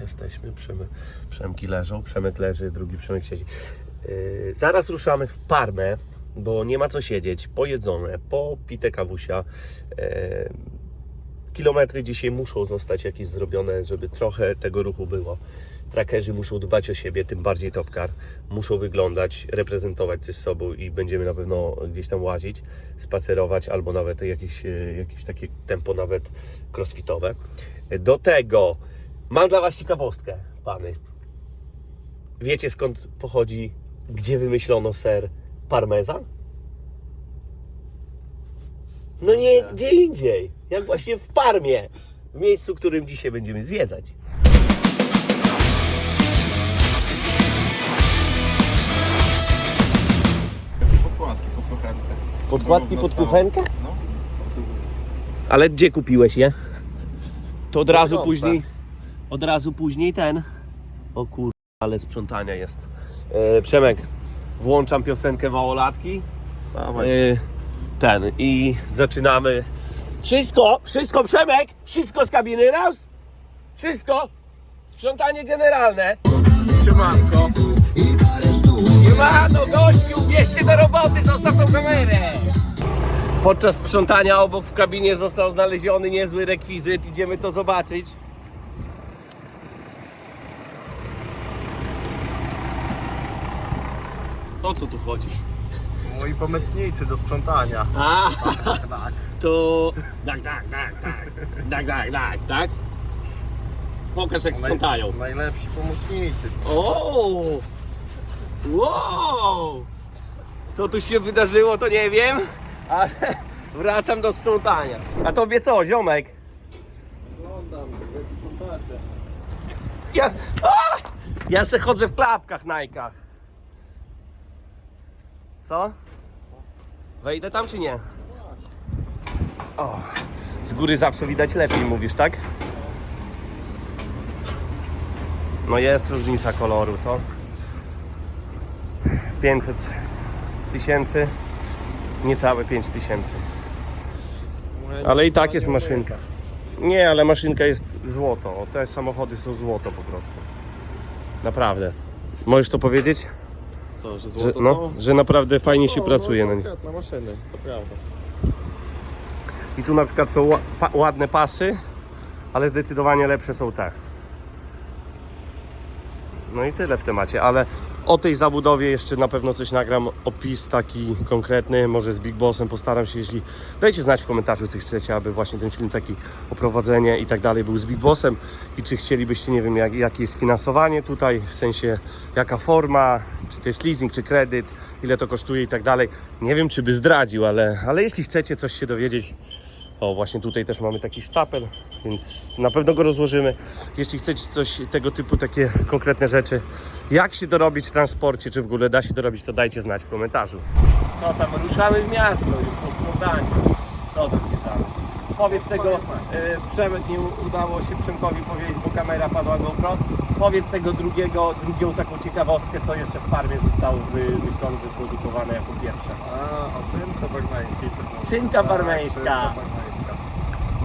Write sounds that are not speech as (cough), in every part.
Jesteśmy, Przemy, Przemki leżą, Przemek leży, drugi Przemek siedzi. Yy, zaraz ruszamy w Parmę, bo nie ma co siedzieć, pojedzone, popite kawusia. Yy, kilometry dzisiaj muszą zostać jakieś zrobione, żeby trochę tego ruchu było. Trackerzy muszą dbać o siebie, tym bardziej Topcar. Muszą wyglądać, reprezentować coś sobą i będziemy na pewno gdzieś tam łazić, spacerować albo nawet jakieś, e, jakieś takie tempo nawet crossfitowe. Do tego mam dla Was ciekawostkę, pany. Wiecie skąd pochodzi, gdzie wymyślono ser parmezan? No nie gdzie indziej, jak właśnie w Parmie, w miejscu, którym dzisiaj będziemy zwiedzać. Podkładki pod kuchenkę. Podkładki pod kuchenkę? No. Ale gdzie kupiłeś je? To od razu później, od razu później ten. O kur... ale sprzątania jest. E, Przemek, włączam piosenkę Małolatki. Dawaj. E, ten i zaczynamy. Wszystko, wszystko Przemek, wszystko z kabiny raz. Wszystko. Sprzątanie generalne. Siemanko. Siemano, gościu, bierz się do roboty, zostaw tą kamerę. Podczas sprzątania obok w kabinie został znaleziony niezły rekwizyt. Idziemy to zobaczyć. O co tu chodzi? Moi pomocnicy do sprzątania. A, Tak. (laughs) to... Tak, tak, tak, tak. Tak, tak, tak, tak. Pokaż jak sprzątają. najlepsi pomocnicy. O! Wow! Co tu się wydarzyło, to nie wiem, ale (laughs) wracam do sprzątania. A tobie co, ziomek? Oglądam, jak sprzątacie. Ja, a! ja se chodzę w klapkach, najkach. Co? Wejdę tam czy nie? O, z góry zawsze widać lepiej, mówisz, tak? No jest różnica koloru, co? 500 tysięcy, niecałe 5 tysięcy. Ale i tak jest maszynka. Nie, ale maszynka jest złoto. Te samochody są złoto po prostu. Naprawdę. Możesz to powiedzieć? Co, że Że, złoto no, że naprawdę fajnie się pracuje na nim. Na maszyny, to prawda. I tu na przykład są ła- pa- ładne pasy, ale zdecydowanie lepsze są te. No i tyle w temacie, ale o tej zabudowie jeszcze na pewno coś nagram, opis taki konkretny, może z Big Bossem postaram się, jeśli dajcie znać w komentarzu, czy chcecie, aby właśnie ten film taki oprowadzenie i tak dalej był z Big Bossem i czy chcielibyście, nie wiem, jak, jakie jest finansowanie tutaj, w sensie jaka forma, czy to jest leasing, czy kredyt, ile to kosztuje i tak dalej. Nie wiem, czy by zdradził, ale, ale jeśli chcecie coś się dowiedzieć, o, właśnie tutaj też mamy taki sztapel, więc na pewno go rozłożymy. Jeśli chcecie coś tego typu, takie konkretne rzeczy, jak się dorobić w transporcie, czy w ogóle da się dorobić, to dajcie znać w komentarzu. Co tam, ruszamy w miasto już po sprzątaniu. Co to się tam? Powiedz tego, e, Przemek nie udało się Przemkowi powiedzieć, bo kamera padła GoPro. Powiedz tego drugiego, drugią taką ciekawostkę, co jeszcze w Parmie zostało wymyślone, wyprodukowane jako pierwsze. A, o szynce barmeńskiej. Szynka barmeńska. Tak, szynka barmeńska.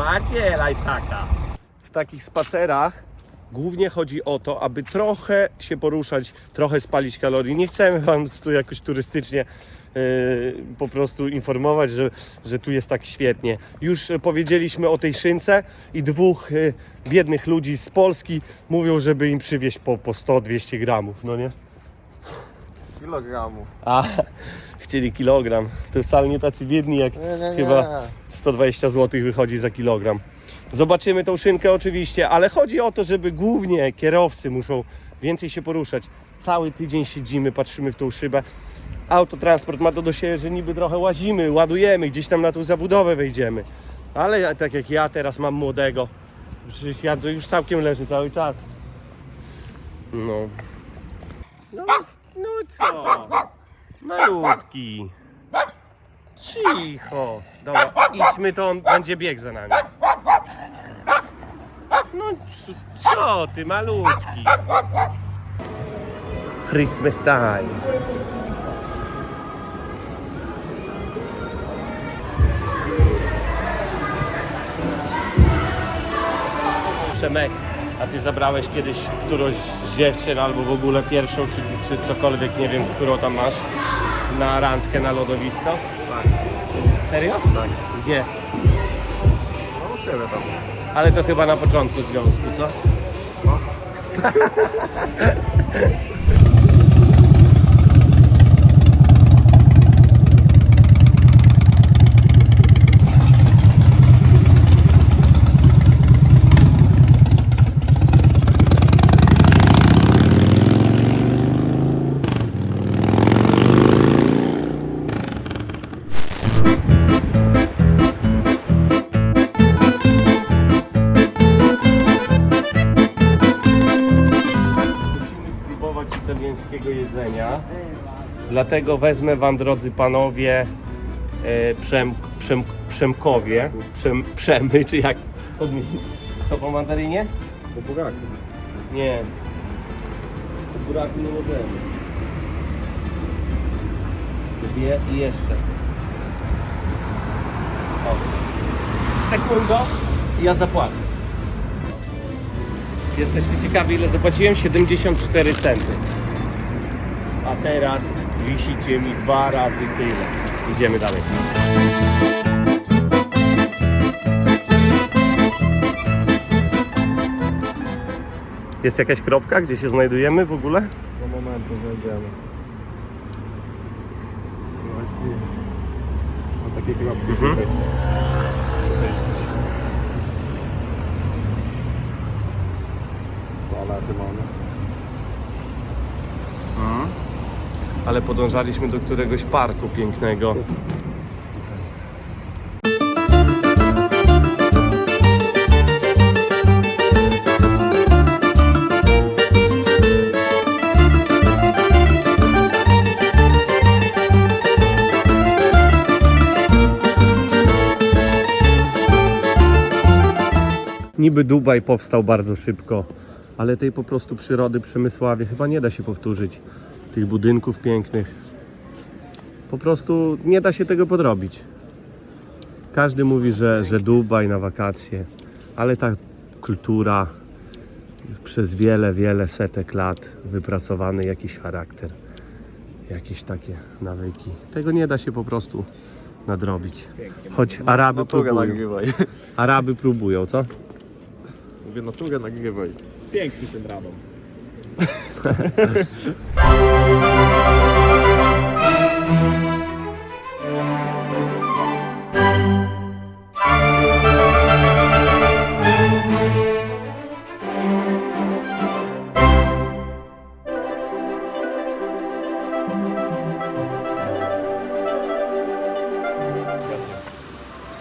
Macie lifehacka. W takich spacerach głównie chodzi o to, aby trochę się poruszać, trochę spalić kalorii. Nie chcemy Wam tu jakoś turystycznie yy, po prostu informować, że, że tu jest tak świetnie. Już powiedzieliśmy o tej szynce i dwóch yy, biednych ludzi z Polski mówią, żeby im przywieźć po, po 100-200 gramów, no nie? Kilogramów. A, chcieli kilogram. To wcale nie tacy biedni jak Nie, nie, nie. chyba 120 zł wychodzi za kilogram. Zobaczymy tą szynkę oczywiście, ale chodzi o to, żeby głównie kierowcy muszą więcej się poruszać. Cały tydzień siedzimy, patrzymy w tą szybę. Autotransport ma to do siebie, że niby trochę łazimy, ładujemy, gdzieś tam na tą zabudowę wejdziemy. Ale tak jak ja teraz mam młodego, przecież ja to już całkiem leży cały czas. No. No, no co? Malutki. Cicho. Dobra, idźmy, to on będzie biegł za nami. No co ty, malutki. Christmas time. Przemek, A ty zabrałeś kiedyś którąś z dziewczyn albo w ogóle pierwszą, czy, czy cokolwiek, nie wiem, którą tam masz, na randkę na lodowisko? Tak. Serio? Tak. Gdzie? No u siebie tam. Ale to chyba na początku związku, co? No. (laughs) Dlatego wezmę Wam, drodzy panowie, e, przem, przem, przemkowie, przem, przemy, czy jak? Co po mandarinie? Po buraku. Nie. Po buraku nie możemy. Dwie i jeszcze. O. Sekundo i ja zapłacę. Jesteście ciekawi ile zapłaciłem? 74 centy. A teraz wisicie mi dwa razy tyle. Idziemy dalej. Jest jakaś kropka, gdzie się znajdujemy w ogóle? Do momentu znajdziemy. Właśnie. No takie kropki Mhm. tutaj. Tutaj jesteśmy. Toalety mamy. Ale podążaliśmy do któregoś parku pięknego. Niby Dubaj powstał bardzo szybko, ale tej po prostu przyrody Przemysławie chyba nie da się powtórzyć. Tych budynków pięknych. Po prostu nie da się tego podrobić. Każdy mówi, że, że Dubaj na wakacje, ale ta kultura przez wiele, wiele setek lat wypracowany jakiś charakter, jakieś takie nawyki. Tego nie da się po prostu nadrobić. Choć Araby próbują. Araby próbują, co? Mówię, naturę nagrywaj. Piękny ten radom.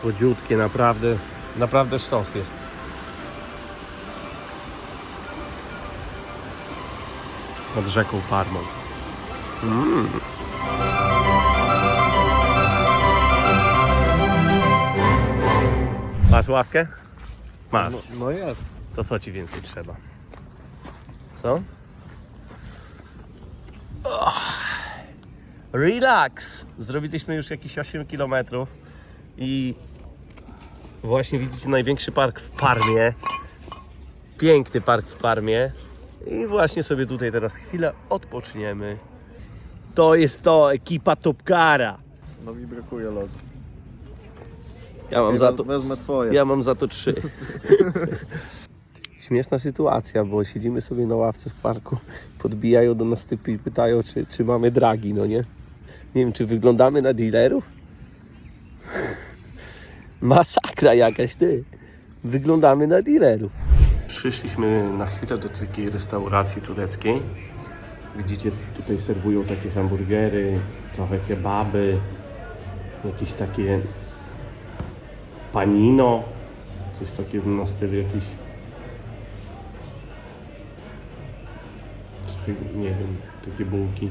Słodziutkie, naprawdę, naprawdę sztos jest. Nad rzeką Parmą. Mm. Masz ławkę? Masz. No, no jest. To co ci więcej trzeba? Co? Relax! Zrobiliśmy już jakieś 8 km i właśnie widzicie największy park w Parmie. Piękny park w Parmie. I właśnie sobie tutaj teraz chwilę odpoczniemy. To jest to ekipa Topkara. No mi brakuje lodu. Ja mam za to, Wezmę twoje. ja mam za to trzy. (laughs) Śmieszna sytuacja, bo siedzimy sobie na ławce w parku, podbijają do nas typy i pytają, czy, czy mamy dragi, no nie? Nie wiem, czy wyglądamy na dealerów? (laughs) Masakra jakaś, ty. Wyglądamy na dealerów. Przyszliśmy na chwilę do takiej restauracji tureckiej. Widzicie, tutaj serwują takie hamburgery, trochę kebaby, jakieś takie panino, coś takiego na stylu jakiś nie wiem, takie bułki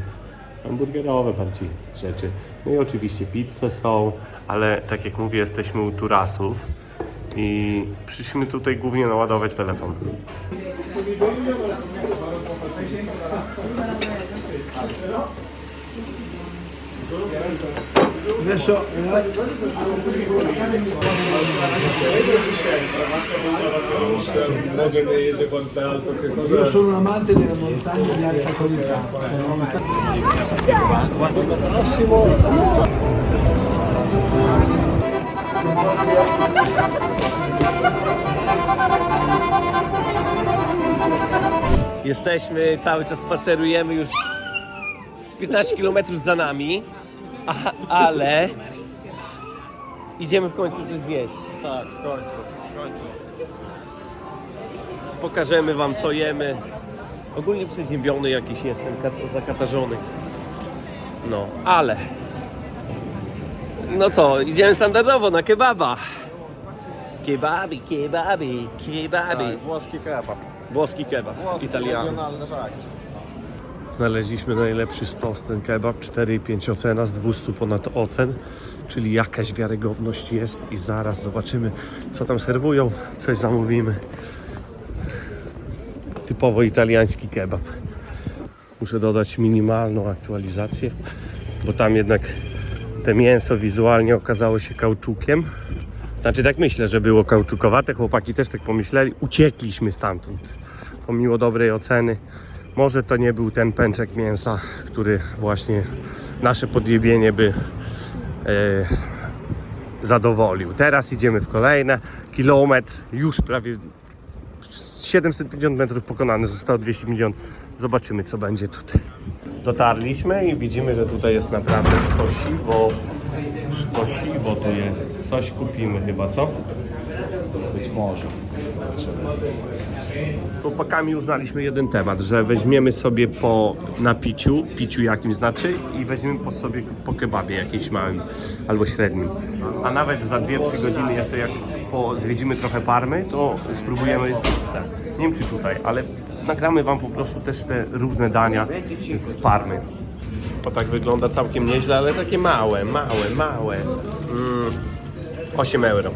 hamburgerowe bardziej rzeczy. No i oczywiście pizze są, ale tak jak mówię, jesteśmy u Turasów i przyszliśmy tutaj głównie naładować telefon. Adesso io sono un amante delle montagne di alta qualità. Jesteśmy, cały czas spacerujemy już z 15 km za nami, a, ale idziemy w końcu coś zjeść. Tak, w końcu, w końcu. Pokażemy wam co jemy. Ogólnie przeziębiony jakiś jestem, kat- zakatarzony. No, ale... No co, idziemy standardowo na kebaba. Kebabi, kebabi, kebabi. Tak, włoski kebab. Włoski kebab, Włoski, italiano. regionalny żak. Znaleźliśmy najlepszy stos, ten kebab, 4,5 ocena z 200 ponad ocen, czyli jakaś wiarygodność jest i zaraz zobaczymy co tam serwują, coś zamówimy. Typowo italiański kebab. Muszę dodać minimalną aktualizację, bo tam jednak te mięso wizualnie okazało się kauczukiem. Znaczy tak myślę, że było kauczukowate, chłopaki też tak pomyśleli, uciekliśmy stamtąd, pomimo dobrej oceny. Może to nie był ten pęczek mięsa, który właśnie nasze podjebienie by e, zadowolił. Teraz idziemy w kolejne. Kilometr już prawie 750 metrów pokonany, zostało 250. Zobaczymy co będzie tutaj. Dotarliśmy i widzimy, że tutaj jest naprawdę sztosiwo. Sztosiwo tu jest. Coś kupimy chyba, co? Być może. Chłopakami uznaliśmy jeden temat, że weźmiemy sobie po napiciu, piciu jakim znaczy i weźmiemy po sobie po kebabie jakimś małym albo średnim. A nawet za 2-3 godziny jeszcze jak po, zwiedzimy trochę Parmy, to spróbujemy pizzę. Nie wiem czy tutaj, ale nagramy wam po prostu też te różne dania z Parmy. To tak wygląda całkiem nieźle, ale takie małe, małe, małe. Mm, 8 euro.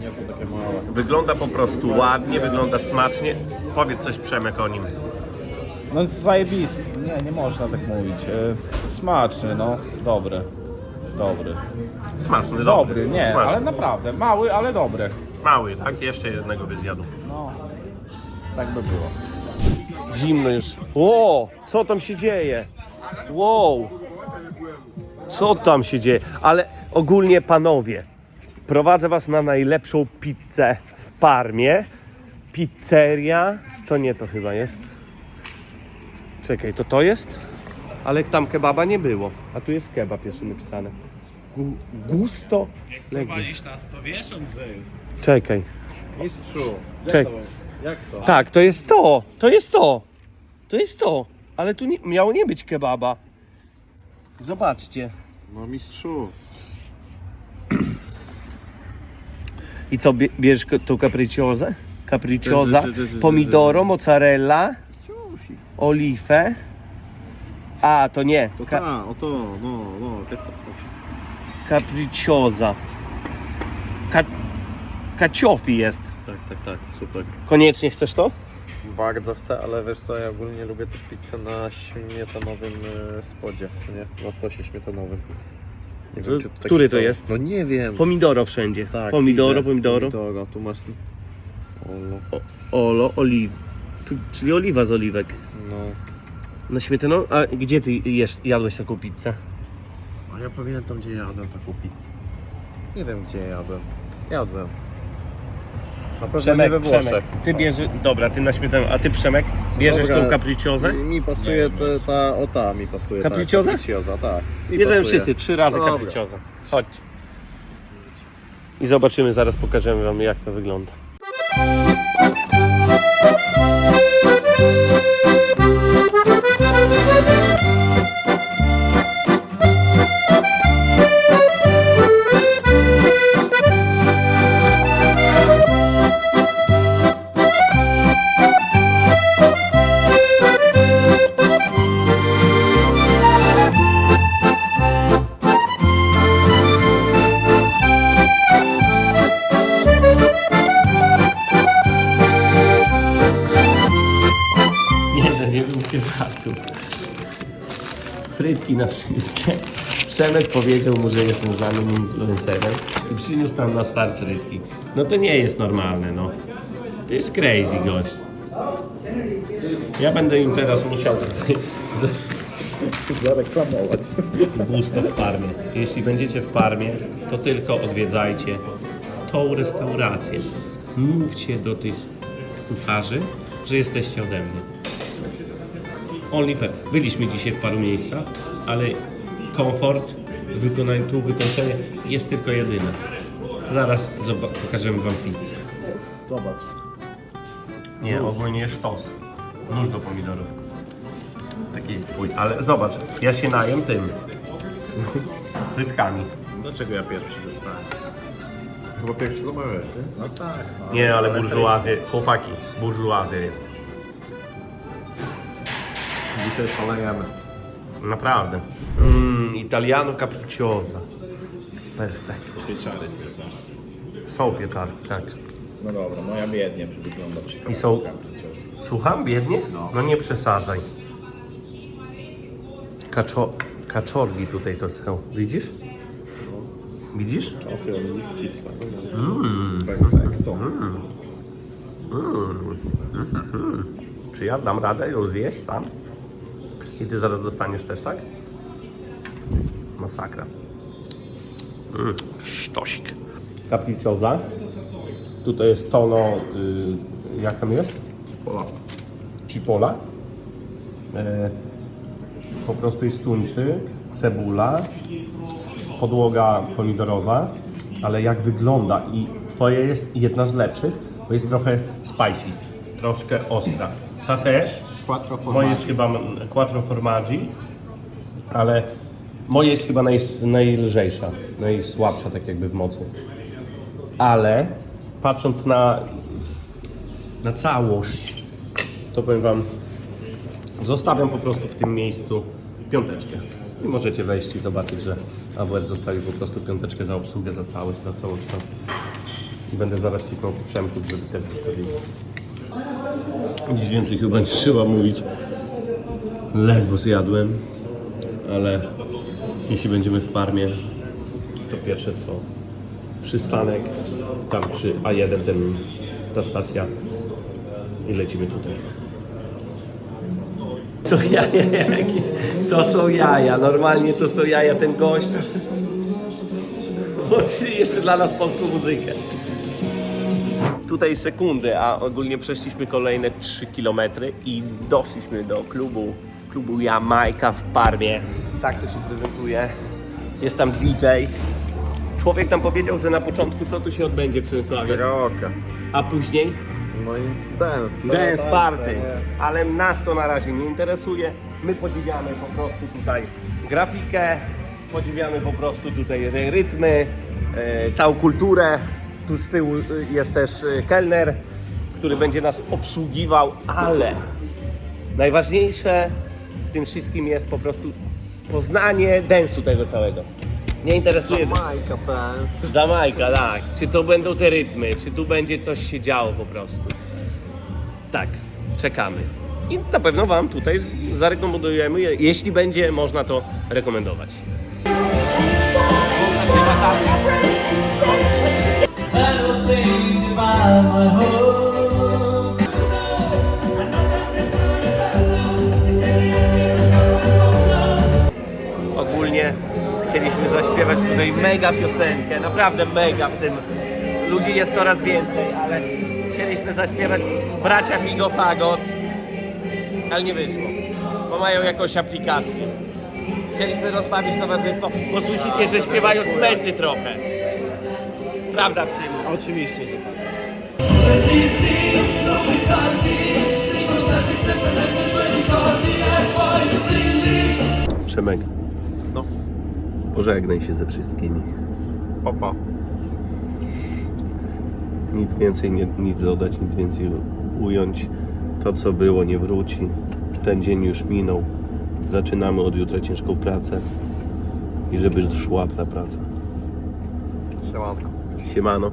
Nie są takie małe. Wygląda po prostu ładnie, wygląda smacznie. Powiedz coś Przemek o nim. No zajebisty. Nie, nie można tak mówić. E, Smaczny, no. Dobry. Dobry. Smaczny, dobry. Dobry, nie, Smaczny. ale naprawdę. Mały, ale dobry. Mały, tak? Jeszcze jednego by zjadł. No. Tak by było. Zimno już. Ło, co tam się dzieje? Wow. Co tam się dzieje? Ale ogólnie panowie, prowadzę was na najlepszą pizzę w Parmie. Pizzeria, to nie to chyba jest. Czekaj, to to jest? Ale tam kebaba nie było. A tu jest kebab jeszcze napisane. Gu- Gusto Legia. nas, to wiesz, Andrzeju. Czekaj. Mistrzu, jak Czek. to? Jak to? Tak, to jest to. To jest to. To jest to. Ale tu nie, miało nie być kebaba. Zobaczcie. No mistrzu. I co, bie- bierzesz ko- tą capricciosę? Capricciosa, Ty, ty, ty, ty, ty, pomidoro, mozzarella, Ciufi. oliwę. A, to nie. To Ka- ta, o to, no, no, pizza. capricciosa. Ka- Kaciofi jest. Tak, tak, tak, super. Koniecznie chcesz to? Bardzo chcę, ale wiesz co, ja ogólnie lubię też pizzę na śmietanowym e, spodzie, czy nie? Na sosie śmietanowym. Nie To- czy taki który to sos- jest? No nie wiem. Pomidoro wszędzie. tak, pomidoro, widzę. pomidoro. Pomidoro, tu masz... O, no, Olo, oliw. Czyli oliwa z oliwek. no. Na śmietaną? A gdzie ty jesz, jadłeś taką pizzę? A ja pamiętam, gdzie jadłem taką pizzę. Nie wiem, gdzie jadłem. Jadłem. Na pewno nie we Włoszech. Ty bierzesz, dobra, ty na śmietanę, a ty Przemek, bierzesz Dobra. tą capricciosę? Mi, mi pasuje te, ta, o ta mi pasuje. Ta, capricciosa, tak. Mi Bierzemy pasuje. wszyscy, trzy razy Dobra. Chodźcie. I zobaczymy, zaraz pokażemy wam jak to wygląda. Nie, róbcie żartów. Frytki na wszystkie. Przemek powiedział mu, że jestem znanym influencerem i przyniósł tam na starcie rybki. No to nie jest normalne, no. To jest crazy gość. Ja będę im teraz musiał tutaj Zareklamować. gusto w Parmie. Jeśli będziecie w Parmie, to tylko odwiedzajcie tą restaurację. Mówcie do tych kucharzy, że jesteście ode mnie. Only fair. Byliśmy dzisiaj w paru miejscach, ale komfort w wykonaniu tu, wykończenie jest tylko jedyne. Zaraz pokażemy Wam pizzę. Zobacz. Nie, ogólnie jest sztos. Nóż do pomidorów. Taki twój. Ale zobacz, ja się najem tym. (laughs) Frytkami. Dlaczego ja pierwszy dostałem? Chyba pierwszy zamawiałeś, nie? No tak. Nie, ale burżuazja, chłopaki, burżuazja jest. Dzisiaj szalejemy. Naprawdę. Mmm, italiano cappucciosa. Perfekto. Pieczary są tam. Są pieczarki, tak. No dobra, moja biednie wygląda przy I są... Słucham, biednie? No nie przesadzaj. Kaczo... Kaczorgi tutaj to są. Widzisz? Widzisz? Trochę oliwki same. Mm. Perfekto. Czy ja dam radę ją zjeść sam? I ty zaraz dostaniesz też, tak? Masakra. Mm, sztosik. Kaplicioza. Tutaj jest tono, y, jak tam jest? Pola. Cipolla. E, po prostu jest tuńczyk, cebula, podłoga pomidorowa, ale jak wygląda i twoje jest jedna z lepszych, bo jest trochę spicy, troszkę ostra. Ta też, Quattro moje formaggi. jest chyba quattro formaggi, ale moje jest chyba naj, najlżejsza, najsłabsza tak jakby w mocy. Ale patrząc na, na całość, to powiem Wam, zostawiam po prostu w tym miejscu piąteczkę. I możecie wejść i zobaczyć, że AWR zostawił po prostu piąteczkę za obsługę, za całość, za całość. I będę zaraz cisnął Przemku, żeby też zostawili. Nic więcej chyba nie trzeba mówić. Ledwo zjadłem, ale jeśli będziemy w Parmie, to pierwsze co? Przystanek, tam przy A1 ten, ta stacja i lecimy tutaj. To jaja jakieś, to są jaja, normalnie to są jaja, ten gość włączyli jeszcze dla nas polską muzykę. Tutaj sekundy, a ogólnie przeszliśmy kolejne 3 km i doszliśmy do klubu, klubu Jamajka w Parmie. Tak to się prezentuje. Jest tam DJ. Człowiek nam powiedział, że na początku co tu się odbędzie Przemysławie, Karaoke. a później No i dance. Dance tak, party, nie. ale nas to na razie nie interesuje. My podziwiamy po prostu tutaj grafikę, podziwiamy po prostu tutaj te rytmy, e, całą kulturę. Tu z tyłu jest też e, kelner, który będzie nas obsługiwał, ale najważniejsze w tym wszystkim jest po prostu poznanie densu tego całego. Nie interesuje Majka dance. Jamajka, tak. Czy to będą te rytmy, czy tu będzie coś się działo po prostu. Tak, czekamy. I na pewno Wam tutaj zarekomendujemy, je- jeśli będzie można to rekomendować. Ogólnie chcieliśmy zaśpiewać tutaj mega piosenkę, naprawdę mega w tym. Ludzi jest coraz więcej, ale chcieliśmy zaśpiewać Bracia Figo Fagot, ale nie wyszło, bo mają jakąś aplikację. Chcieliśmy rozbawić towarzystwo, bo słyszycie, że śpiewają smęty trochę. Prawda, Przyjmu? Oczywiście, że tak. Przemek, No. pożegnaj się ze wszystkimi. Papa. Nic więcej, nie, nic dodać, nic więcej ująć. To, co było, nie wróci. Ten dzień już minął. Zaczynamy od jutra ciężką pracę i żeby szła ta praca. Siemanko. Siemano.